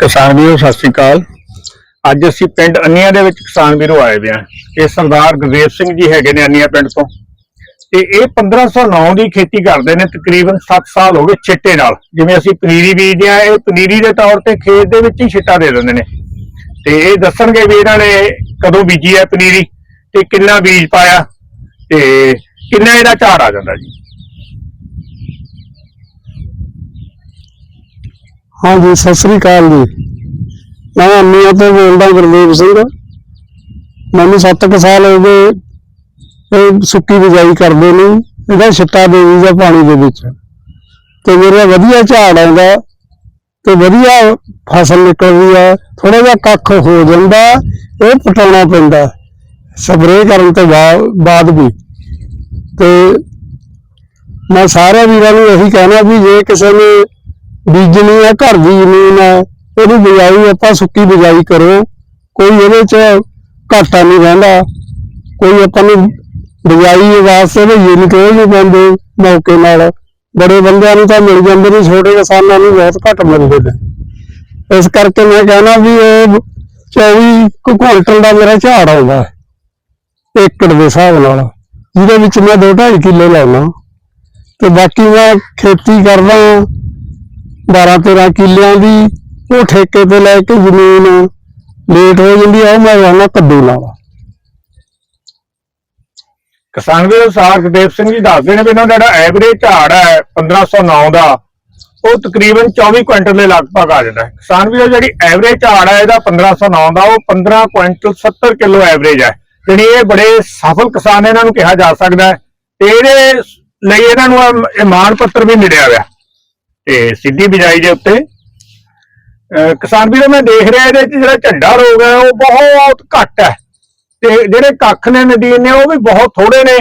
ਕਿਸਾਨ ਵੀਰੋ, ਸਤਿ ਸ੍ਰੀ ਅਕਾਲ। ਅੱਜ ਅਸੀਂ ਪਿੰਡ ਅੰਨੀਆਂ ਦੇ ਵਿੱਚ ਕਿਸਾਨ ਵੀਰੋ ਆਏ ਹੋਏ ਆ ਇਹ ਸਰਦਾਰ ਗੁਰਦੇਵ ਸਿੰਘ ਜੀ ਹੈਗੇ ਨੇ ਅੰਨੀਆਂ ਪਿੰਡ ਤੋਂ। ਤੇ ਇਹ 1509 ਦੀ ਖੇਤੀ ਕਰਦੇ ਨੇ, ਤਕਰੀਬਨ 7 ਸਾਲ ਹੋ ਗਏ ਛਿੱਟੇ ਨਾਲ। ਜਿਵੇਂ ਅਸੀਂ ਪਨੀਰੀ ਬੀਜਦੇ ਆ ਇਹ ਪਨੀਰੀ ਦੇ ਤੌਰ ਤੇ ਖੇਤ ਦੇ ਵਿੱਚ ਹੀ ਛਿੱਟਾ ਦੇ ਦਿੰਦੇ ਨੇ। ਤੇ ਇਹ ਦੱਸਣਗੇ ਵੀ ਇਹਨਾਂ ਨੇ ਕਦੋਂ ਬੀਜੀ ਹੈ ਪਨੀਰੀ, ਤੇ ਕਿੰਨਾ ਬੀਜ ਪਾਇਆ, ਤੇ ਕਿੰਨਾ ਇਹਦਾ ਝਾੜ ਆ ਜਾਂਦਾ ਜੀ। ਹਾਂਜੀ, ਸਤਿ ਸ੍ਰੀ ਅਕਾਲ ਜੀ। ਮੈਂ ਅੰਮੀਆਂ ਤੋਂ ਬੋਲਦਾ ਗੁਰਦੇਵ ਸਿੰਘ। ਮੈਨੂੰ 7 ਸਾਲ ਹੋ ਗਏ ਇਹ ਸੁੱਕੀ ਬਿਜਾਈ ਕਰਦੇ ਨੇ, ਇਹਦਾ ਛਿੱਟਾ ਦੇ ਦਈਦਾ ਪਾਣੀ ਦੇ ਵਿੱਚ। ਤੇ ਮੇਰੇ ਵਧੀਆ ਝਾੜ ਆਉਂਦਾ, ਤੇ ਵਧੀਆ ਫਸਲ ਨਿਕਲਦੀ ਆ ਥੋੜਾ ਜਿਹਾ ਕੱਖ ਹੋ ਜਾਂਦਾ, ਇਹ ਪਟਾਉਣਾ ਪੈਂਦਾ। ਸਪਰੇਅ ਕਰਨ ਤੋਂ ਬਾ- ਬਾਅਦ ਵੀ। ਤੇ ਮੈਂ ਸਾਰੇ ਵੀਰਾਂ ਨੂੰ ਇਹੀ ਕਹਿਣਾ ਵੀ ਜੇ ਕਿਸੇ ਨੇ ਬੀਜਣੀ ਹੈ, ਘਰ ਦੀ ਜ਼ਮੀਨ ਹੈ, ਉਹਦੀ ਬਿਜਾਈ ਆਪਾਂ ਸੁੱਕੀ ਬਿਜਾਈ ਕਰੋ, ਕੋਈ ਇਹਦੇ ਚ ਘਾਟਾ ਨਹੀਂ ਰਹਿੰਦਾ। ਕੋਈ ਆਪਾਂ ਨੂੰ ਬਿਜਾਈ ਵਾਸਤੇ ਵੀ ਇਹ ਨਹੀਂ ਨਹੀਂ ਪੈਂਦੇ ਮੌਕੇ ਨਾਲ। ਬੜੇ ਬੰਦਿਆਂ ਨੂੰ ਤਾਂ ਮਿਲ ਜਾਂਦੇ ਨੇ, ਛੋਟੇ ਕਿਸਾਨਾਂ ਨੂੰ ਬਹੁਤ ਘੱਟ ਮਿਲਦੇ ਨੇ। ਇਸ ਕਰਕੇ ਮੈਂ ਕਹਿਣਾ ਵੀ ਇਹ 24 ਕੁ ਕੁਇੰਟਲ ਦਾ ਮੇਰਾ ਝਾੜ ਆਉਂਦਾ ਏਕੜ ਦੇ ਹਿਸਾਬ ਨਾਲ। ਜਿਹਦੇ ਵਿੱਚ ਮੈਂ 2.5 ਕਿੱਲੇ ਲਾਉਣਾ। ਤੇ ਬਾਕੀ ਮੈਂ ਖੇਤੀ ਕਰਦਾ 12 13 ਕਿੱਲਿਆਂ ਦੀ ਉਹ ਠੇਕੇ ਤੇ ਲੈ ਕੇ ਜ਼ਮੀਨ ਲੇਟ ਹੋ ਜਾਂਦੀ ਆ, ਉਹ ਮੈਂ ਲਾਉਣਾ ਕੱਦੂ ਲਾਵਾ। ਕਿਸਾਨ ਵੀਰ, ਸਾਰ ਗੁਰਦੇਵ ਸਿੰਘ ਜੀ ਦੱਸਦੇ ਨੇ ਵੀ ਇਹਨਾਂ ਦਾ ਜਿਹੜਾ ਐਵਰੇਜ ਝਾੜ ਹੈ 1509 ਦਾ, ਉਹ ਤਕਰੀਬਨ 24 ਕੁਇੰਟਲ ਦੇ ਲਗਭਗ ਆ ਜਾਂਦਾ ਹੈ। ਕਿਸਾਨ ਵੀ ਜਿਹੜੀ ਐਵਰੇਜ ਝਾੜ ਹੈ ਇਹਦਾ 1509 ਦਾ, ਉਹ 15 ਕੁਇੰਟਲ 70 ਕਿਲੋ ਐਵਰੇਜ ਹੈ। ਜਿਹੜੀ ਇਹ ਬੜੇ ਸਫਲ ਕਿਸਾਨ ਇਹਨਾਂ ਨੂੰ ਕਿਹਾ ਜਾ ਸਕਦਾ ਹੈ ਤੇ ਇਹਦੇ ਲਈ ਇਹਨਾਂ ਨੂੰ ਇਹ ਮਾਣ ਪੱਤਰ ਵੀ ਮਿਲਿਆ ਹੋਇਆ। ਤੇ ਸਿੱਧੀ ਬਿਜਾਈ ਦੇ ਉੱਤੇ ਕਿਸਾਨ ਵੀਰੋ, ਮੈਂ ਦੇਖ ਰਿਹਾ ਇਹਦੇ ਚ ਜਿਹੜਾ ਝੰਡਾ ਰੋਗ ਹੈ, ਉਹ ਬਹੁਤ ਘੱਟ ਹੈ। ਤੇ ਜਿਹੜੇ ਕੱਖ ਨੇ ਨਦੀਨ ਨੇ, ਉਹ ਵੀ ਬਹੁਤ ਥੋੜੇ ਨੇ।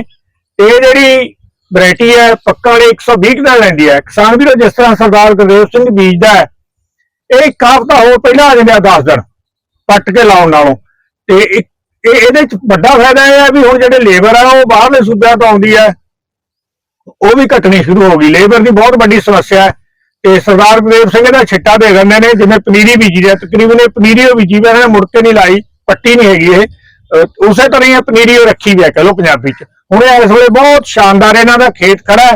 ਇਹ ਜਿਹੜੀ ਵੈਰਾਈਟੀ ਹੈ, ਪੱਕਾ ਵਾਲੀ 120 ਦਿਨ ਲੈਂਦੀ ਹੈ। ਕਿਸਾਨ ਵੀਰੋ, ਜਿਸ ਤਰ੍ਹਾਂ ਸਰਦਾਰ ਗੁਰਦੇਵ ਸਿੰਘ ਬੀਜਦਾ ਹੈ, ਇਹ ਇੱਕ ਹਫ਼ਤਾ ਹੋਰ ਪਹਿਲਾਂ ਆ ਜਾਂਦਾ ਆ 10 ਦਿਨ, ਪੱਟ ਕੇ ਲਾਉਣ ਨਾਲੋਂ। ਤੇ ਇੱਕ ਇਹ ਇਹਦੇ ਚ ਵੱਡਾ ਫਾਇਦਾ ਇਹ ਹੈ ਵੀ ਹੁਣ ਜਿਹੜੇ ਲੇਬਰ ਆ, ਉਹ ਬਾਹਰਲੇ ਸੂਬਿਆਂ ਤੋਂ ਆਉਂਦੀ ਹੈ। ਉਹ ਵੀ ਘਟਣੀ ਸ਼ੁਰੂ ਹੋ ਗਈ। ਲੇਬਰ ਦੀ ਬਹੁਤ ਵੱਡੀ ਸਮੱਸਿਆ ਹੈ। ਤੇ ਸਰਦਾਰ ਗੁਰਦੇਵ ਸਿੰਘ ਦਾ ਛਿੱਟਾ ਦੇ ਦਿੰਦੇ ਨੇ, ਜਿਵੇਂ ਪਨੀਰੀ ਬੀਜੀ ਹੈ ਤਕਰੀਬਨ ਇਹ ਪਨੀਰੀ ਉਹ ਬੀਜੀ ਵੀ, ਇਹਨਾਂ ਮੁੜ ਕੇ ਨਹੀਂ ਲਾਈ, ਪੱਟੀ ਨਹੀਂ ਹੈਗੀ ਇਹ। ਉਸੇ ਤਰ੍ਹਾਂ ਹੀ ਪਨੀਰੀ ਉਹ ਰੱਖੀ ਵੀ ਹੈ ਕਹ ਲੋ ਪੰਜਾਬੀ ਚ। ਹੁਣ ਇਹ ਇਸ ਵੇਲੇ ਬਹੁਤ ਸ਼ਾਨਦਾਰ ਇਹਨਾਂ ਦਾ ਖੇਤ ਖੜਾ ਹੈ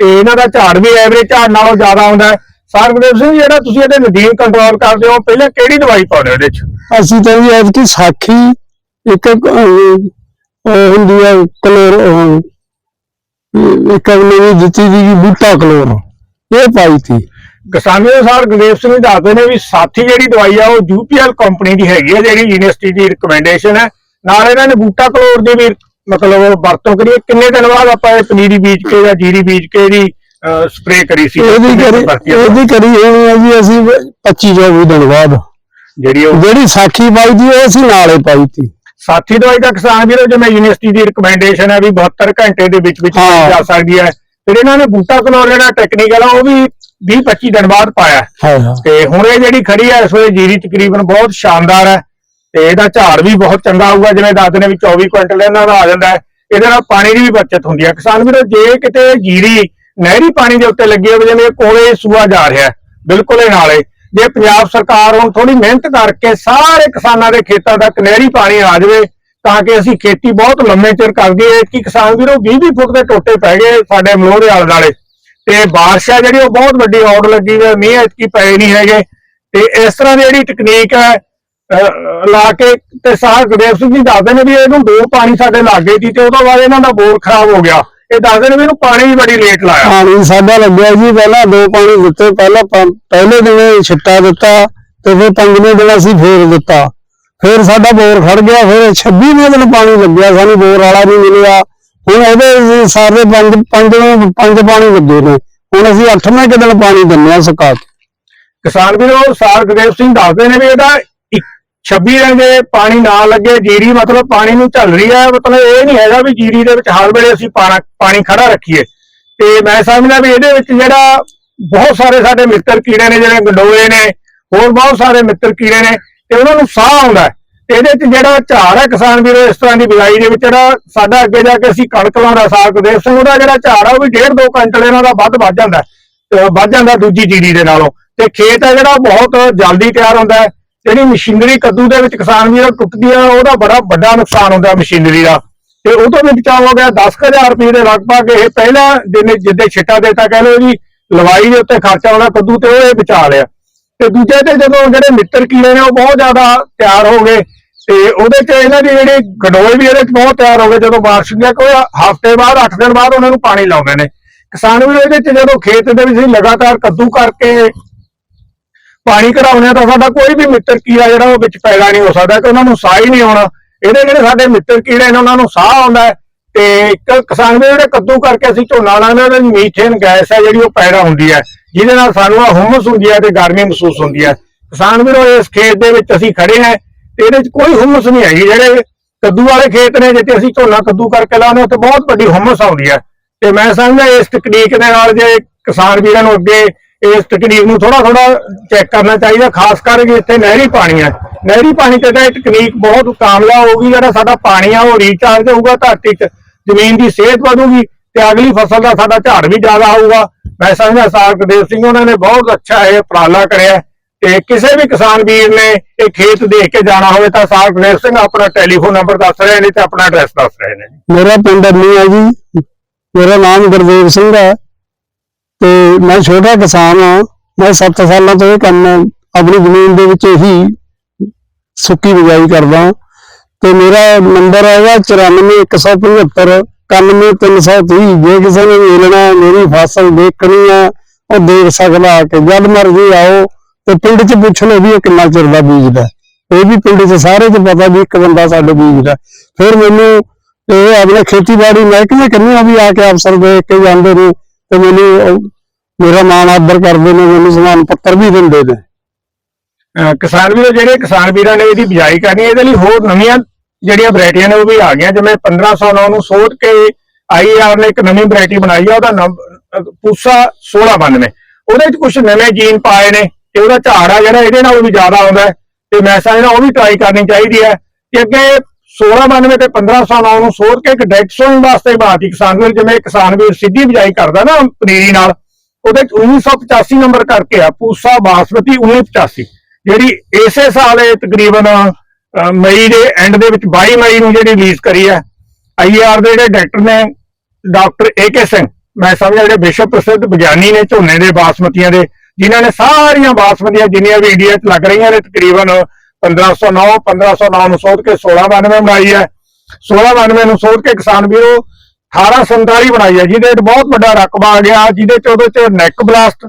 ਤੇ ਇਹਨਾਂ ਦਾ ਝਾੜ ਵੀ ਐਵਰੇਜ ਝਾੜ ਨਾਲੋਂ ਜ਼ਿਆਦਾ ਆਉਂਦਾ ਹੈ। ਸਰਦਾਰ ਗੁਰਦੇਵ ਸਿੰਘ ਜਿਹੜਾ ਤੁਸੀਂ ਇਹਦੇ ਨਦੀਨ ਕੰਟਰੋਲ ਕਰਦੇ ਹੋ, ਪਹਿਲਾਂ ਕਿਹੜੀ ਦਵਾਈ ਪਾਉਂਦੇ ਹੋ ਇਹਦੇ ਚ? ਅਸੀਂ ਤਾਂ ਜੀ ਐਤਕੀ ਸਾਖੀ, ਇੱਕ ਹੁੰਦੀ ਹੈ ਕਲੋਰ ਇੱਕ ਨਵੀਂ ਦਿੱਤੀ ਦੀ ਬੂਟਾ ਕਲੋਰ। ਇਹ ਪਾਈ ਤੀ ਕਿਸਾਨੀ ਦੇ ਸਾਰ ਗੁਰਦੇਵ ਸਿੰਘ ਜੀ ਦੱਸਦੇ ਨੇ ਵੀ ਸਾਥੀ ਜਿਹੜੀ ਦਵਾਈ ਆ ਉਹ ਯੂਪੀਐਲ ਕੰਪਨੀ ਦੀ ਹੈਗੀ ਹੈ ਜਿਹੜੀ ਯੂਨੀਵਰਸਿਟੀ ਦੀ ਰਿਕਮੈਂਡੇਸ਼ਨ ਹੈ। ਨਾਲ ਇਹਨਾਂ ਨੇ ਬੂਟਾ ਕਲੋਰ ਦੀ ਵੀ ਮਤਲਬ ਵਰਤੋਂ ਕਰੀ ਹੈ। ਕਿੰਨੇ ਦਿਨ ਬਾਅਦ ਆਪਾਂ ਇਹ ਪਨੀਰੀ ਬੀਜ ਕੇ ਜਾਂ ਜੀਰੀ ਬੀਜ ਕੇ ਇਹਦੀ ਸਪਰੇਅ ਕਰੀ ਸੀ। ਇਹਦੀ ਕਰੀ? ਇਹਦੀ ਕਰੀ ਹੋਣੀ ਹੈ ਜੀ ਅਸੀਂ 25 24 ਦਿਨ ਬਾਅਦ। ਜਿਹੜੀ ਉਹ ਜਿਹੜੀ ਸਾਖੀ ਪਾਈ ਤੀ ਉਹ ਅਸੀਂ ਨਾਲੇ ਪਾਈ ਤੀ ਸਾਥੀ ਦਵਾਈ ਦਾ ਕਿਸਾਨ ਵੀਰੋ ਜਿਵੇਂ ਯੂਨੀਵਰਸਿਟੀ ਦੀ ਰਿਕਮੈਂਡੇਸ਼ਨ ਹੈ ਵੀ 72 ਘੰਟੇ ਦੇ ਵਿੱਚ ਵਿੱਚ ਜਾ ਸਕਦੀ ਹੈ। ਫਿਰ ਇਹਨਾਂ ਨੇ ਬੂਟਾ ਕਲੋਰ ਜਿਹੜਾ ਟੈਕਨੀਕਲ ਆ ਉਹ ਵੀ 20 25 ਦਿਨ ਬਾਅਦ ਪਾਇਆ। ਹਾਂ ਹਾਂ। ਤੇ ਹੁਣ ਇਹ ਜਿਹੜੀ ਖੜੀ ਹੈ ਇਸ ਵੇਲੇ ਜੀਰੀ ਤਕਰੀਬਨ ਬਹੁਤ ਸ਼ਾਨਦਾਰ ਹੈ। ਤੇ ਇਹਦਾ ਝਾੜ ਵੀ ਬਹੁਤ ਚੰਗਾ ਆਊਗਾ ਜਿਵੇਂ ਦੱਸਦੇ ਨੇ ਵੀ 24 ਕੁਇੰਟਲ ਇਹਨਾਂ ਦਾ ਆ ਜਾਂਦਾ ਹੈ। ਇਹਦੇ ਨਾਲ ਪਾਣੀ ਦੀ ਵੀ ਬਚਤ ਹੁੰਦੀ ਹੈ। ਕਿਸਾਨ ਵੀਰੋ ਜੇ ਕਿਤੇ ਜੀਰੀ ਨਹਿਰੀ ਪਾਣੀ ਦੇ ਉੱਤੇ ਲੱਗੀ ਹੋਵੇ ਜਿਵੇਂ ਕੋਲੇ ਸੂਆ ਜਾ ਰਿਹਾ ਹੈ, ਬਿਲਕੁਲ ਇਹ ਨਾਲੇ। ਜੇ ਪੰਜਾਬ ਸਰਕਾਰ ਹੁਣ ਥੋੜੀ ਮਿਹਨਤ ਕਰਕੇ ਸਾਰੇ ਕਿਸਾਨਾਂ ਦੇ ਖੇਤਾਂ ਤੱਕ ਨਹਿਰੀ ਪਾਣੀ ਆ ਜਾਵੇ ਤਾਂ ਕਿ ਅਸੀਂ ਖੇਤੀ ਬਹੁਤ ਲੰਮੇ ਚਿਰ ਕਰ ਦਈਏ। ਕਿ ਕਿਸਾਨ ਵੀਰੋ 20-20 ਫੁੱਟ ਦੇ ਟੋਟੇ ਪੈ ਗਏ ਸਾਡੇ ਮਲੋਹ ਦੇ ਆਲੇ ਦੁਆਲੇ। ਤੇ ਬਾਰਿਸ਼ ਆ ਜਿਹੜੀ, ਉਹ ਬਹੁਤ ਵੱਡੀ ਔੜ ਲੱਗੀ ਹੋਈ ਹੈ। ਮੀਂਹ ਇਤਕੀ ਪਏ ਨਹੀਂ ਹੈਗੇ। ਤੇ ਇਸ ਤਰ੍ਹਾਂ ਦੀ ਜਿਹੜੀ ਤਕਨੀਕ ਹੈ ਲਾ ਕੇ ਤੇ ਸਾਹ ਗੁਰਦੇਵ ਸਿੰਘ ਜੀ ਦੱਸਦੇ ਨੇ ਵੀ ਇਹਨੂੰ ਦੋ ਪਾਣੀ ਸਾਡੇ ਲੱਗੇ ਸੀ ਤੇ ਉਦੋਂ ਬਾਅਦ ਇਹਨਾਂ ਦਾ ਬੋਰ ਖਰਾਬ ਹੋ ਗਿਆ। ਇਹ ਦੱਸਦੇ ਨੇ ਵੀ ਇਹਨੂੰ ਪਾਣੀ ਵੀ ਬੜੀ ਲੇਟ ਲਾਇਆ। ਪਾਣੀ ਸਾਡਾ ਲੱਗਿਆ ਜੀ ਪਹਿਲਾਂ ਦੋ ਪਾਣੀ ਦਿੱਤੇ। ਪਹਿਲਾਂ ਪਹਿਲੇ ਦਿਨ ਛਿੱਟਾ ਦਿੱਤਾ ਤੇ ਫਿਰ ਪੰਜਵੇਂ ਦਿਨ ਅਸੀਂ ਫੇਰ ਦਿੱਤਾ। ਫਿਰ ਸਾਡਾ ਬੋਰ ਖੜ ਗਿਆ, ਫਿਰ 26ਵੇਂ ਦਿਨ ਪਾਣੀ ਲੱਗਿਆ, ਸਾਨੂੰ ਬੋਰ ਵਾਲਾ ਨਹੀਂ ਮਿਲਿਆ। ਹੁਣ ਇਹਦੇ ਸਾਰੇ ਪੰਜ ਪੰਜ ਪੰਜ ਪਾਣੀ ਲੱਗੇ ਨੇ। ਹੁਣ ਅਸੀਂ 8ਵੇਂ ਦਿਨ ਪਾਣੀ ਦਿੰਨੇ ਆ ਕਿਸਾਨ ਵੀਰੋ, ਸਾਰ ਗੁਰਦੇਵ ਸਿੰਘ ਦੱਸਦੇ ਨੇ ਵੀ ਇਹਦਾ 26 ਦਿਨ ਦੇ ਪਾਣੀ ਨਾ ਲੱਗੇ, ਜੀਰੀ ਮਤਲਬ ਪਾਣੀ ਨੂੰ ਝੱਲ ਰਹੀ ਹੈ, ਮਤਲਬ ਇਹ ਨਹੀਂ ਹੈਗਾ ਵੀ ਜੀਰੀ ਦੇ ਵਿੱਚ ਹਰ ਵੇਲੇ ਅਸੀਂ ਪਾਣੀ ਖੜਾ ਰੱਖੀਏ। ਤੇ ਮੈਂ ਸਮਝਦਾ ਵੀ ਇਹਦੇ ਵਿੱਚ ਜਿਹੜਾ ਬਹੁਤ ਸਾਰੇ ਸਾਡੇ ਮਿੱਤਰ ਕੀੜੇ ਨੇ, ਜਿਹੜੇ ਗੰਡੋਏ ਨੇ, ਹੋਰ ਬਹੁਤ ਸਾਰੇ ਮਿੱਤਰ ਕੀੜੇ ਨੇ ਤੇ ਉਹਨਾਂ ਨੂੰ ਸਾਹ ਆਉਂਦਾ ਹੈ। ਤੇ ਇਹਦੇ ਚ ਜਿਹੜਾ ਝਾੜ ਹੈ, ਕਿਸਾਨ ਵੀਰੋ, ਇਸ ਤਰ੍ਹਾਂ ਦੀ ਬਿਜਾਈ ਦੇ ਵਿੱਚ ਜਿਹੜਾ ਸਾਡਾ ਅੱਗੇ ਜਾ ਕੇ ਅਸੀਂ ਕਣਕ ਲਾਉਂਦਾ, ਸਾਗ ਗੁਰਦੇਵ ਸਿੰਘ ਉਹਦਾ ਜਿਹੜਾ ਝਾੜ ਆ ਉਹ ਵੀ 1.5 2 ਕੁਇੰਟਲ ਇਹਨਾਂ ਦਾ ਵੱਧ ਵੱਧ ਜਾਂਦਾ ਵੱਧ ਜਾਂਦਾ ਦੂਜੀ ਜੀਰੀ ਦੇ ਨਾਲੋਂ। ਤੇ ਖੇਤ ਹੈ ਜਿਹੜਾ ਬਹੁਤ ਜਲਦੀ ਤਿਆਰ ਹੁੰਦਾ ਹੈ। ਜਿਹੜੀ ਮਸ਼ੀਨਰੀ ਕੱਦੂ ਦੇ ਵਿੱਚ ਕਿਸਾਨ ਵੀਰੋ ਟੁੱਟਦੀ ਆ ਉਹਦਾ ਬੜਾ ਵੱਡਾ ਨੁਕਸਾਨ ਹੁੰਦਾ ਮਸ਼ੀਨਰੀ ਦਾ। ਤੇ ਉਹ ਤੋਂ ਵੀ ਬਚਾਅ ਹੋ ਗਿਆ 10000 ਰੁਪਏ ਦੇ ਲਗਭਗ ਇਹ ਪਹਿਲਾਂ ਦਿਨ ਜਿੱਦੇ ਛਿੱਟਾ ਦੇਤਾ, ਕਹਿ ਲਓ ਜੀ, ਲਵਾਈ ਦੇ ਉੱਤੇ ਖਰਚਾ ਆਉਣਾ ਕੱਦੂ ਤੇ ਉਹ ਇਹ ਬਚਾ ਲਿਆ। ਤੇ ਦੂਜੇ ਤੇ ਜਦੋਂ ਜਿਹੜੇ ਮਿੱਤਰ ਕੀੜੇ ਨੇ ਉਹ ਬਹੁਤ ਜ਼ਿਆਦਾ ਤਿਆਰ ਹੋ ਗਏ, ਤੇ ਉਹਦੇ ਚ ਇਹਨਾਂ ਦੀ ਜਿਹੜੀ ਗਡੋਏ ਵੀ ਇਹਦੇ ਚ ਬਹੁਤ ਤਿਆਰ ਹੋ ਗਏ, ਜਦੋਂ ਬਾਰਿਸ਼ ਹੁੰਦੀ ਆ, ਕੋਈ ਹਫ਼ਤੇ ਬਾਅਦ 8 ਦਿਨ ਬਾਅਦ ਉਹਨਾਂ ਨੂੰ ਪਾਣੀ ਲਾਉਂਦੇ ਨੇ। ਕਿਸਾਨ ਵੀ ਇਹਦੇ ਚ ਜਦੋਂ ਖੇਤ ਦੇ ਵਿੱਚ ਲਗਾਤਾਰ ਕੱਦੂ ਕਰਕੇ ਪਾਣੀ ਕਢਾਉਣੇ ਆ ਤਾਂ ਸਾਡਾ ਕੋਈ ਵੀ ਮਿੱਤਰ ਕੀੜਾ ਜਿਹੜਾ ਉਹ ਵਿੱਚ ਪੈਦਾ ਨਹੀਂ ਹੋ ਸਕਦਾ, ਕਿ ਉਹਨਾਂ ਨੂੰ ਸਾਹ ਹੀ ਨਹੀਂ ਆਉਣਾ। ਇਹਦੇ ਜਿਹੜੇ ਸਾਡੇ ਮਿੱਤਰ ਕੀੜੇ ਨੇ, ਉਹਨਾਂ ਨੂੰ ਸਾਹ ਆਉਂਦਾ ਹੈ। ਤੇ ਇੱਕ ਕਿਸਾਨ ਵੀ ਜਿਹੜੇ ਕੱਦੂ ਕਰਕੇ ਅਸੀਂ ਝੋਨਾ ਲਾਉਂਦੇ ਉਹਦੇ ਵਿੱਚ ਮੀਥੇਨ ਗੈਸ ਹੈ ਜਿਹੜੀ ਉਹ ਪੈਦਾ ਹੁੰਦੀ ਹੈ। ਜਿਹਦੇ ਨਾਲ ਸਾਨੂੰ ਆ ਹੁਮਸ ਹੁੰਦੀ ਹੈ ਤੇ ਗਰਮੀ ਮਹਿਸੂਸ ਹੁੰਦੀ ਹੈ। ਕਿਸਾਨ ਵੀਰੋ, ਇਸ ਖੇਤ ਦੇ ਵਿੱਚ ਅਸੀਂ ਖੜੇ ਹਾਂ ਤੇ ਇਹਦੇ ਵਿੱਚ ਕੋਈ ਹੁਮਸ ਨਹੀਂ ਹੈਗੀ। ਜਿਹੜੇ ਕੱਦੂ ਵਾਲੇ ਖੇਤ ਨੇ, ਜਿੱਥੇ ਅਸੀਂ ਝੋਨਾ ਕੱਦੂ ਕਰਕੇ ਲਾਉਂਦੇ ਉੱਥੇ ਬਹੁਤ ਵੱਡੀ ਹੁਮਸ ਆਉਂਦੀ ਹੈ। ਤੇ ਮੈਂ ਸਮਝਦਾ ਇਸ ਤਕਨੀਕ ਦੇ ਨਾਲ ਜੇ ਕਿਸਾਨ ਵੀਰਾਂ ਨੂੰ ਅੱਗੇ ਇਸ ਤਕਨੀਕ ਨੂੰ ਥੋੜਾ ਥੋੜਾ ਚੈੱਕ ਕਰਨਾ ਚਾਹੀਦਾ, ਖਾਸ ਕਰਕੇ ਇੱਥੇ ਨਹਿਰੀ ਪਾਣੀ ਹੈ। ਨਹਿਰੀ ਪਾਣੀ ਤੇ ਤਾਂ ਇਹ ਤਕਨੀਕ ਬਹੁਤ ਕਾਮਯਾਬ ਹੋਊਗੀ, ਜਿਹੜਾ ਸਾਡਾ ਪਾਣੀ ਆ ਉਹ ਰੀਚਾਰਜ ਹੋਊਗਾ, ਧਰਤੀ 'ਚ ਜ਼ਮੀਨ ਦੀ ਸਿਹਤ ਵਧੂਗੀ। ਤੇ ਅਗਲੀ ਫਸਲ ਦਾ ਸਾਡਾ ਝਾੜ ਵੀ ਜ਼ਿਆਦਾ ਆਊਗਾ। ਮੈਂ ਸਮਝਦਾ ਸਰਦਾਰ ਸਿੰਘ ਉਹਨਾਂ ਨੇ ਬਹੁਤ ਅੱਛਾ ਇਹ ਉਪਰਾਲਾ ਕਰਿਆ। ਤੇ ਕਿਸੇ ਵੀ ਕਿਸਾਨ ਵੀਰ ਨੇ ਇਹ ਖੇਤ ਦੇਖ ਕੇ ਜਾਣਾ ਹੋਵੇ ਤਾਂ ਸਰਦਾਰ ਸਿੰਘ ਆਪਣਾ ਟੈਲੀਫੋਨ ਨੰਬਰ ਦੱਸ ਰਹੇ ਨੇ ਤੇ ਆਪਣਾ ਐਡਰੈਸ ਦੱਸ ਰਹੇ ਨੇ ਮੇਰਾ ਪਿੰਡ ਅੰਨੀ ਹੈ ਜੀ। ਮੇਰਾ ਨਾਮ ਗੁਰਦੇਵ ਸਿੰਘ ਹੈ। ਤੇ ਮੈਂ ਛੋਟਾ ਕਿਸਾਨ ਹਾਂ। ਮੈਂ 7 ਸਾਲਾਂ ਤੋਂ ਇਹ ਕੰਮ ਆਪਣੀ ਜ਼ਮੀਨ ਦੇ ਵਿੱਚ ਹੀ ਸੁੱਕੀ ਬਿਜਾਈ ਕਰਦਾ ਤੇ ਮੇਰਾ ਨੰਬਰ ਹੈਗਾ 94175 91330 ਜੇ ਕਿਸੇ ਨੇ ਮਿਲਣਾ ਮੇਰੀ ਫਸਲ ਦੇਖਣੀ ਹੈ ਉਹ ਦੇਖ ਸਕਦਾ ਆ ਜਦ ਮਰਜ਼ੀ ਆਓ ਤੇ ਪਿੰਡ 'ਚ ਪੁੱਛ ਲਓ ਵੀ ਇਹ ਕਿੰਨਾ ਚਿਰ ਦਾ ਬੀਜਦਾ। ਇਹ ਵੀ ਪਿੰਡ 'ਚ ਸਾਰੇ 'ਚ ਪਤਾ ਵੀ ਇੱਕ ਬੰਦਾ ਸਾਡੇ ਬੀਜਦਾ। ਫਿਰ ਮੈਨੂੰ ਇਹ ਆਪਣੇ ਖੇਤੀਬਾੜੀ ਮਹਿਕਮੇ ਕੰਨਿਓ ਵੀ ਆ ਕੇ ਅਫਸਰ ਦੇਖ ਕੇ ਜਾਂਦੇ ਨੇ ਤੇ ਮੈਨੂੰ ਮੇਰਾ ਮਾਣ ਆਦਰ ਕਰਦੇ ਨੇ, ਮੈਨੂੰ ਸਮਾਨ ਪੱਤਰ ਵੀ ਦਿੰਦੇ ਨੇ। ਕਿਸਾਨ ਵੀਰੋ, ਜਿਹੜੇ ਕਿਸਾਨ ਵੀਰਾਂ ਨੇ ਇਹਦੀ ਬਿਜਾਈ ਕਰਨੀ, ਇਹਦੇ ਲਈ ਹੋਰ ਨਵੀਆਂ ਜਿਹੜੀਆਂ ਵੈਰਾਈਟੀਆਂ ਨੇ ਉਹ ਵੀ ਆ ਗਈਆਂ। ਜਿਵੇਂ 1509 ਨੂੰ ਸੋਧ ਕੇ ਆਈਆਰ ਨੇ ਇੱਕ ਨਵੀਂ ਵੈਰਾਈਟੀ ਬਣਾਈ ਆ, ਉਹਦਾ ਨਾਮ ਪੂਸਾ 1692 ਉਹਦੇ ਵਿੱਚ ਕੁਝ ਨਵੇਂ ਜੀਨ ਪਾਏ ਨੇ ਤੇ ਉਹਦਾ ਝਾੜ ਆ ਜਿਹੜਾ, ਇਹਦੇ ਨਾਲੋਂ ਵੀ ਜ਼ਿਆਦਾ ਆਉਂਦਾ ਤੇ ਮੈਂ ਸਮਝਦਾ ਉਹ ਵੀ ਟਰਾਈ ਕਰਨੀ ਚਾਹੀਦੀ ਹੈ ਕਿ ਅੱਗੇ 1692 ਤੇ 1509 ਨੂੰ ਸੋਧ ਕੇ ਇੱਕ ਡਾਇਰੈਕਟ ਸੋਇੰਗ ਵਾਸਤੇ ਬਾਤੀ ਕਿਸਾਨ ਵੀਰ, ਜਿਵੇਂ ਕਿਸਾਨ ਵੀਰ ਸਿੱਧੀ ਬਿਜਾਈ ਕਰਦਾ ਨਾ ਪਨੀਰੀ ਨਾਲ। ਉਹਦੇ ਚ 1985 ਨੰਬਰ ਕਰਕੇ ਆ, ਪੂਸਾ ਬਾਸਮਤੀ 1985 ਜਿਹੜੀ ਇਸੇ ਸਾਲ ਇਹ ਤਕਰੀਬਨ ਮਈ ਦੇ ਐਂਡ ਦੇ ਵਿੱਚ 22 ਮਈ ਨੂੰ ਜਿਹੜੀ ਰਿਲੀਜ਼ ਕਰੀ ਹੈ ਆਈਆਰ ਦੇ ਜਿਹੜੇ ਡਾਇਰੈਕਟਰ ਨੇ, ਡਾਕਟਰ ਏਕੇ ਸਿੰਘ, ਮੈਂ ਸਮਝਦਾ ਜਿਹੜੇ ਵਿਸ਼ਵ ਪ੍ਰਸਿੱਧ ਵਿਗਿਆਨੀ ਨੇ, ਝੋਨੇ ਦੇ ਬਾਸਮਤੀਆਂ ਦੇ, ਜਿਨ੍ਹਾਂ ਨੇ ਸਾਰੀਆਂ ਬਾਸਮਤੀਆਂ ਜਿੰਨੀਆਂ ਵੀ ਇੰਡੀਆ 'ਚ ਲੱਗ ਰਹੀਆਂ ਨੇ, ਤਕਰੀਬਨ 1509 1509 ਨੂੰ ਸੋਧ ਕੇ 1692 ਬਣਾਈ ਹੈ। 1692 ਨੂੰ ਸੋਧ ਕੇ ਕਿਸਾਨ ਵੀਰੋ 1847 ਬਣਾਈ ਹੈ, ਜਿਹਦੇ 'ਚ ਬਹੁਤ ਵੱਡਾ ਰਕਬਾ ਆ ਗਿਆ, ਜਿਹਦੇ 'ਚ ਉਹਦੇ 'ਚ ਨੈਕ ਬਲਾਸਟ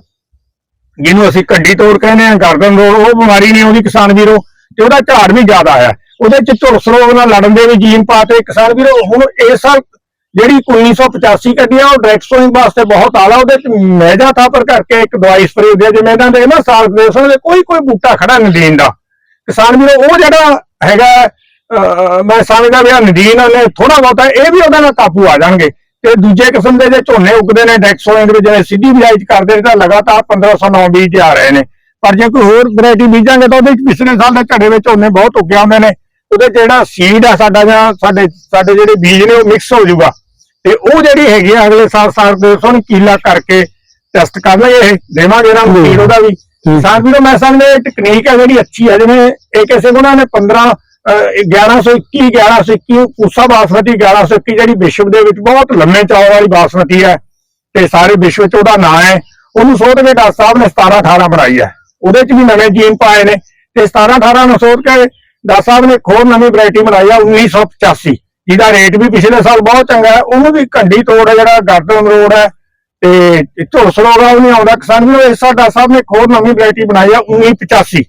ਜਿਹਨੂੰ ਅਸੀਂ ਕੱਡੀ ਤੋੜ ਕਹਿੰਦੇ ਆ ਗਰਦਨ ਰੋਗ ਉਹ ਬਿਮਾਰੀ ਨਹੀਂ ਆਉਂਦੀ ਕਿਸਾਨ ਵੀਰੋ। ਤੇ ਉਹਦਾ ਝਾੜ ਵੀ ਜ਼ਿਆਦਾ ਆਇਆ ਉਹਦੇ ਚ ਝੁਲਸ ਰੋਗ ਨਾਲ ਲੜਨ ਦੇ ਵੀ ਜੀਨ ਪਾਤੇ ਕਿਸਾਨ ਵੀਰੋ, ਹੁਣ ਇਸ ਸਾਲ ਜਿਹੜੀ 1985 ਕੱਢੀ ਆ, ਉਹ ਡਾਇਰੈਕਟ ਵਾਸਤੇ ਬਹੁਤ ਆਲਾ, ਉਹਦੇ ਚ ਮੈਜਾ ਥਾਪਰ ਕਰਕੇ ਇੱਕ ਦਵਾਈ ਸਪਰੇ ਹੁੰਦੀ ਆ, ਜਿਵੇਂ ਇਹਨਾਂ ਦੇ ਨਾ ਸਾਲ ਦੇ ਦੇ ਕੋਈ ਕੋਈ ਬੂਟਾ ਖੜਾ ਨਦੀਨ ਦਾ। ਕਿਸਾਨ ਵੀਰੋ, ਉਹ ਜਿਹੜਾ ਹੈਗਾ ਮੈਂ ਸਮਝਦਾ ਵੀ ਆ ਨਦੀਨ ਨੇ ਥੋੜਾ ਬਹੁਤਾ ਇਹ ਵੀ ਉਹਦੇ ਨਾਲ ਕਾਬੂ ਆ ਜਾਣਗੇ। ਤੇ ਦੂਜੇ ਕਿਸਮ ਦੇ ਜੇ ਝੋਨੇ ਉੱਗਦੇ ਨੇ ਡੈਕਸੋਇੰਗ ਦੇ ਜਿਵੇਂ ਸਿੱਧੀ ਬਿਜਾਈ ਕਰਦੇ ਨੇ, ਤਾਂ ਲਗਾਤਾਰ 1509 ਬੀਜ ਆ ਰਹੇ ਨੇ। ਪਰ ਜੇ ਕੋਈ ਹੋਰ ਵੈਰਾਈਟੀ ਬੀਜਾਂਗੇ ਤਾਂ ਉਹਦੇ ਪਿਛਲੇ ਸਾਲ ਦੇ ਝੜੇ ਵਿੱਚ ਝੋਨੇ ਬਹੁਤ ਉੱਗੇ ਆਉਂਦੇ ਨੇ। ਉਹਦੇ ਜਿਹੜਾ ਸੀਡ ਆ ਸਾਡਾ ਜਾਂ ਸਾਡੇ ਸਾਡੇ ਜਿਹੜੇ ਬੀਜ ਨੇ ਉਹ ਮਿਕਸ ਹੋ ਜਾਊਗਾ। ਤੇ ਉਹ ਜਿਹੜੀ ਹੈਗੀ ਆ ਅਗਲੇ ਸਾਲ ਸਾਲ ਦੇ ਸੋਨ ਕੀਲਾ ਕਰਕੇ ਟੈਸਟ ਕਰ ਲਈਏ ਇਹ। ਦੇਵਾਂਗੇ ਨੂੰ ਸੀਡ ਉਹਦਾ ਵੀ। ਸਾਥ ਵੀਰੋ ਮੈਂ ਸਮਝਦਾ ਇਹ ਟੈਕਨੀਕ ਹੈ ਜਿਹੜੀ ਅੱਛੀ ਹੈ ਜਿਵੇਂ ਇਹ ਕਿਸੇ ਉਹਨਾਂ ਨੇ 15 ਅਹ, 1121 1121 ਪੂਸਾ ਬਾਸਮਤੀ 1121 ਜਿਹੜੀ ਵਿਸ਼ਵ ਦੇ ਵਿੱਚ ਬਹੁਤ ਲੰਮੇ ਚੌੜ ਵਾਲੀ ਬਾਸਮਤੀ ਹੈ ਤੇ ਸਾਰੇ ਵਿਸ਼ਵ 'ਚ ਉਹਦਾ ਨਾਂ ਹੈ। ਉਹਨੂੰ ਸੋਧ ਕੇ ਡਾਕਟਰ ਸਾਹਿਬ ਨੇ 17 18 ਬਣਾਈ ਹੈ ਉਹਦੇ 'ਚ ਵੀ ਨਵੇਂ ਜੀਨ ਪਾਏ ਨੇ ਤੇ 17 18 ਨੂੰ ਸੋਧ ਕੇ ਡਾਕਟਰ ਸਾਹਿਬ ਨੇ ਇੱਕ ਹੋਰ ਨਵੀਂ ਵੈਰਾਈਟੀ ਬਣਾਈ ਆ 1985 ਜਿਹਦਾ ਰੇਟ ਵੀ ਪਿਛਲੇ ਸਾਲ ਬਹੁਤ ਚੰਗਾ ਹੈ, ਉਹਨੂੰ ਵੀ ਘੰਡੀ ਤੋੜ ਹੈ, ਜਿਹੜਾ ਗਰਦਨ ਰੋਡ ਹੈ ਤੇ ਝੁਲਸ ਰੋਗ ਆ, ਉਹ ਨਹੀਂ ਆਉਂਦਾ। ਕਿਸਾਨ ਵੀ ਇਸ ਸਾਲ ਡਾਕਟਰ ਸਾਹਿਬ ਨੇ ਇੱਕ ਹੋਰ ਨਵੀਂ ਵੈਰਾਈਟੀ ਬਣਾਈ ਆ 1985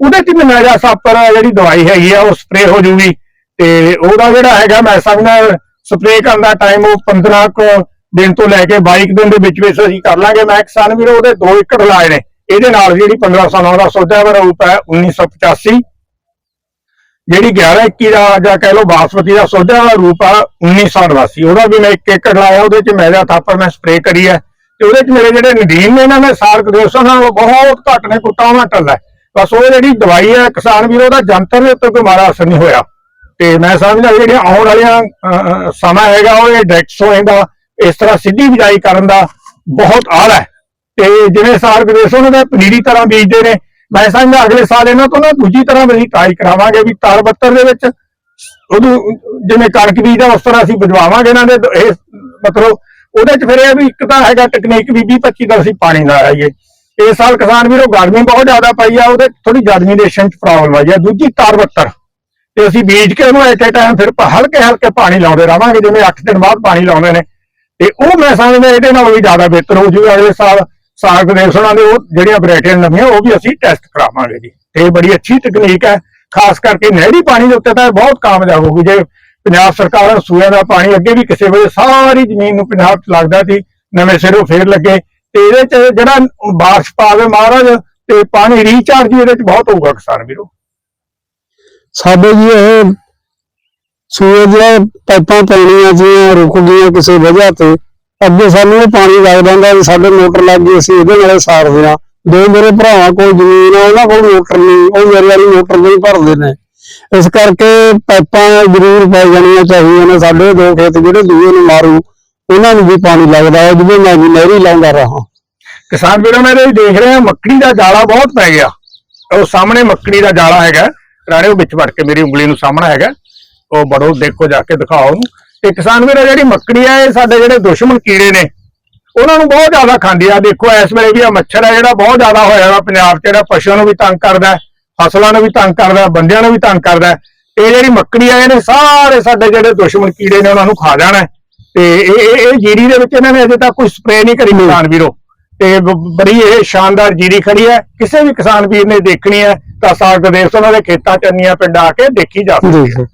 ਉਹਦੇ ਚ ਵੀ ਨਜ਼ਾ ਸਾਪਰ ਜਿਹੜੀ ਦਵਾਈ ਹੈਗੀ ਆ, ਉਹ ਸਪਰੇ ਹੋ ਜੂਗੀ ਤੇ ਉਹਦਾ ਜਿਹੜਾ ਹੈਗਾ, ਮੈਂ ਸਮਝਦਾ ਸਪਰੇ ਕਰਨ ਦਾ ਟਾਈਮ ਉਹ 15 ਕੁ ਦਿਨ ਤੋਂ ਲੈ ਕੇ 22 ਦਿਨ ਦੇ ਵਿੱਚ ਵਿੱਚ ਅਸੀਂ ਕਰ ਲਾਂਗੇ। ਮੈਂ ਕਿਸਾਨ ਵੀਰੋ, ਉਹਦੇ 2 ਏਕੜ ਲਾਏ ਨੇ। ਇਹਦੇ ਨਾਲ ਜਿਹੜੀ 1509 ਦਾ ਸੌਦਾ ਦਾ ਰੂਪ ਹੈ 1985 ਜਿਹੜੀ 11 21 ਦਾ ਜਾਂ ਕਹਿ ਲਓ ਬਾਸਮਤੀ ਦਾ ਸੌਦਾ ਦਾ ਰੂਪ ਆ 1988 ਉਹਦਾ ਵੀ ਮੈਂ ਇੱਕ ਏਕੜ ਲਾਇਆ, ਉਹਦੇ ਚ ਮੈਦਾ ਥਾਪਰ ਮੈਂ ਸਪਰੇ ਕਰੀ ਹੈ। ਤੇ ਉਹਦੇ ਚ ਮੇਰੇ ਜਿਹੜੇ ਨਦੀਨ ਨੇ ਇਹਨਾਂ ਨੇ ਸਾਰਕ ਦੋਸਤਾਂ ਨਾਲ ਬਹੁਤ ਘੱਟ ਨੇ ਕੁੱਟਾਵਾਂ ਟੱਲਾ ਬਸ ਉਹ ਜਿਹੜੀ ਦਵਾਈ ਹੈ, ਕਿਸਾਨ ਵੀਰੋ ਦਾ ਜੰਤਰ ਦੇ ਉੱਤੇ ਕੋਈ ਮਾੜਾ ਅਸਰ ਨਹੀਂ ਹੋਇਆ। ਤੇ ਮੈਂ ਸਮਝਦਾ ਵੀ ਜਿਹੜੀਆਂ ਆਉਣ ਵਾਲੀਆਂ ਸਮਾਂ ਹੈਗਾ, ਉਹ ਇਹ ਡਾਇਰੈਕਟ ਸੋਇੰਗ ਦਾ ਇਸ ਤਰ੍ਹਾਂ ਸਿੱਧੀ ਬਿਜਾਈ ਕਰਨ ਦਾ ਬਹੁਤ ਆਲਾ ਹੈ। ਤੇ ਜਿਵੇਂ ਸਾਰ ਵਿਦੇਸ਼ ਉਹਨਾਂ ਦਾ ਪਨੀਰੀ ਤਰ੍ਹਾਂ ਬੀਜਦੇ ਨੇ, ਮੈਂ ਸਮਝਦਾ ਅਗਲੇ ਸਾਲ ਇਹਨਾਂ ਤੋਂ ਨਾ ਦੂਜੀ ਤਰ੍ਹਾਂ ਅਸੀਂ ਟਰਾਈ ਕਰਾਵਾਂਗੇ ਵੀ ਤਾਲ ਬੱਤਰ ਦੇ ਵਿੱਚ ਉਦੋਂ ਜਿਵੇਂ ਕਣਕ ਬੀਜਦਾ, ਉਸ ਤਰ੍ਹਾਂ ਅਸੀਂ ਬਜਵਾਵਾਂਗੇ ਇਹਨਾਂ ਦੇ, ਇਹ ਮਤਲਬ ਉਹਦੇ ਚ ਫਿਰ ਇਹ ਵੀ ਇੱਕ ਤਾਂ ਹੈਗਾ ਟੈਕਨੀਕ ਵੀ 20 25 ਦਾ ਅਸੀਂ ਪਾਣੀ ਨਾ ਆਈਏ। ਇਸ ਸਾਲ ਕਿਸਾਨ ਵੀਰੋ ਗਰਮੀ ਬਹੁਤ ਜ਼ਿਆਦਾ ਪਈ ਆ, ਉਹਦੇ ਥੋੜੀ ਜਰਮੀਨੇਸ਼ਨ ਚ ਪ੍ਰੋਬਲਮ ਆਈ ਆ। ਦੂਜੀ ਤਾਰ ਬੱਤਰ ਤੇ ਅਸੀਂ ਬੀਜ ਕੇ ਉਹਨੂੰ ਐਟ ਟਾਈਮ ਫਿਰ ਹਲਕੇ ਹਲਕੇ ਪਾਣੀ ਲਾਉਂਦੇ ਰਵਾਂਗੇ ਜਿਵੇਂ 8 ਦਿਨ ਬਾਅਦ ਪਾਣੀ ਲਾਉਂਦੇ ਨੇ। ਤੇ ਉਹ ਮੈਂ ਸਮਝਦਾ ਇਹਦੇ ਨਾਲ ਵੀ ਜ਼ਿਆਦਾ ਬਿਹਤਰ ਹੋ ਜੂਗਾ ਅਗਲੇ ਸਾਲ ਸਾਗ ਦੇ ਦੇ ਉਹ ਜਿਹੜੀਆਂ ਵੈਰਾਈਟੀਆਂ ਨਵੀਆਂ, ਉਹ ਵੀ ਅਸੀਂ ਟੈਸਟ ਕਰਾਵਾਂਗੇ ਜੀ। ਤੇ ਬੜੀ ਅੱਛੀ ਤਕਨੀਕ ਹੈ। ਖਾਸ ਕਰਕੇ ਨਹਿਰੀ ਪਾਣੀ ਦੇ ਉੱਤੇ ਤਾਂ ਬਹੁਤ ਕਾਮਯਾਬ ਹੋਊਗੀ ਜੇ ਪੰਜਾਬ ਸਰਕਾਰ ਸੂਏ ਦਾ ਪਾਣੀ ਅੱਗੇ ਵੀ ਕਿਸੇ ਵੇਲੇ ਸਾਰੀ ਜ਼ਮੀਨ ਨੂੰ ਪੰਜਾਬ 'ਚ ਲੱਗਦਾ ਸੀ, ਨਵੇਂ ਸਿਰੋਂ ਫੇਰ ਲੱਗੇ, ਤੇ ਇਹਦੇ 'ਚ ਜਿਹੜਾ ਬਾਰਿਸ਼ ਪਾਵੇ ਮਹਾਰਾਜ, ਤੇ ਪਾਣੀ ਰੀਚਾਰਜ ਇਹਦੇ 'ਚ ਬਹੁਤ ਹੋਊਗਾ ਕਿਸਾਨ ਵੀਰੋ। ਸਾਡੇ ਜੀ ਇਹ ਸੂਏ ਦੀਆਂ ਪਾਈਪਾਂ ਪੈਣੀਆਂ ਜੀ ਰੁਕ ਗਈਆਂ ਕਿਸੇ ਵਜ੍ਹਾ ਤੇ ਅੱਗੇ ਸਾਨੂੰ ਇਹ ਪਾਣੀ ਲੱਗ ਜਾਂਦਾ ਵੀ ਸਾਡੇ ਮੋਟਰ ਲੱਗ ਗਈ, ਅਸੀਂ ਇਹਦੇ ਨਾਲ ਸਾਰਦੇ ਆ ਦੋ ਮੇਰੇ ਭਰਾਵਾਂ ਕੋਲ ਜ਼ਮੀਨ ਆ, ਉਹਨਾਂ ਕੋਲ ਮੋਟਰ ਨਹੀਂ, ਉਹ ਮੇਰੇ ਵਾਲੀ ਮੋਟਰ ਨਹੀਂ ਭਰਦੇ ਨੇ। ਇਸ ਕਰਕੇ ਪਾਈਪਾਂ ਜ਼ਰੂਰ ਪੈ ਜਾਣੀਆਂ ਚਾਹੀਦੀਆਂ ਨੇ, ਸਾਡੇ ਦੋ ਖੇਤ ਜਿਹੜੇ ਦੂਏ ਨੂੰ ਮਾਰੂ, ਉਹਨਾਂ ਨੂੰ ਵੀ ਪਾਣੀ ਲੱਗਦਾ ਹੈ, ਜਿਵੇਂ ਮੈਂ ਵੀ ਨਹਿਰੀ ਲਾਉਂਦਾ ਰਹਾ। ਕਿਸਾਨ ਵੀਰੋ, ਮੈਂ ਇਹ ਦੇਖ ਰਿਹਾ ਮੱਕੜੀ ਦਾ ਜਾਲਾ ਬਹੁਤ ਪੈ ਗਿਆ। ਉਹ ਸਾਹਮਣੇ ਮੱਕੜੀ ਦਾ ਜਾਲਾ ਹੈਗਾ। ਰਾਣੇ ਉਹ ਵਿੱਚ ਵੜ ਕੇ ਮੇਰੀ ਉਂਗਲੀ ਨੂੰ ਸਾਹਮਣਾ ਹੈਗਾ। ਉਹ ਬੜੋ ਦੇਖੋ ਜਾ ਕੇ ਦਿਖਾਓ। ਉਹਨੂੰ ਤੇ ਕਿਸਾਨ ਵੀਰੋ, ਜਿਹੜੀ ਮੱਕੜੀ ਆ, ਇਹ ਸਾਡੇ ਜਿਹੜੇ ਦੁਸ਼ਮਣ ਕੀੜੇ ਨੇ, ਉਹਨਾਂ ਨੂੰ ਬਹੁਤ ਜ਼ਿਆਦਾ ਖਾਂਦੀ ਆ। ਦੇਖੋ, ਇਸ ਵੇਲੇ ਵੀ ਆ ਮੱਛਰ ਆ ਜਿਹੜਾ, ਬਹੁਤ ਜ਼ਿਆਦਾ ਹੋਇਆ ਵਾ ਪੰਜਾਬ 'ਚ, ਜਿਹੜਾ ਪਸ਼ੂਆਂ ਨੂੰ ਵੀ ਤੰਗ ਕਰਦਾ ਫਸਲਾਂ ਨੂੰ ਵੀ ਤੰਗ ਕਰਦਾ ਬੰਦਿਆਂ ਨੂੰ ਵੀ ਤੰਗ ਕਰਦਾ ਹੈ। ਜਿਹੜੀ ਮੱਕੜੀ ਆ, ਇਹਨੇ ਸਾਰੇ ਸਾਡੇ ਜਿਹੜੇ ਦੁਸ਼ਮਣ ਕੀੜੇ ਨੇ, ਉਹਨਾਂ ਨੂੰ ਖਾ ਜਾਣਾ ਤੇ ਇਹ ਇਹ ਜੀਰੀ ਦੇ ਵਿੱਚ ਇਹਨਾਂ ਨੇ ਅਜੇ ਤੱਕ ਕੋਈ ਸਪਰੇਅ ਨਹੀਂ ਕਰੀ ਕਿਸਾਨ ਵੀਰੋ। ਤੇ ਬੜੀ ਇਹ ਸ਼ਾਨਦਾਰ ਜੀਰੀ ਖੜੀ ਹੈ। ਕਿਸੇ ਵੀ ਕਿਸਾਨ ਵੀਰ ਨੇ ਦੇਖਣੀ ਹੈ ਤਾਂ ਸਾਗ ਦੇਸ਼ ਉਹਨਾਂ ਦੇ ਖੇਤਾਂ ਚ ਅੰਨੀਆਂ ਪਿੰਡ ਆ ਕੇ ਦੇਖੀ ਜਾ ਸਕਦੀ ਹੈ।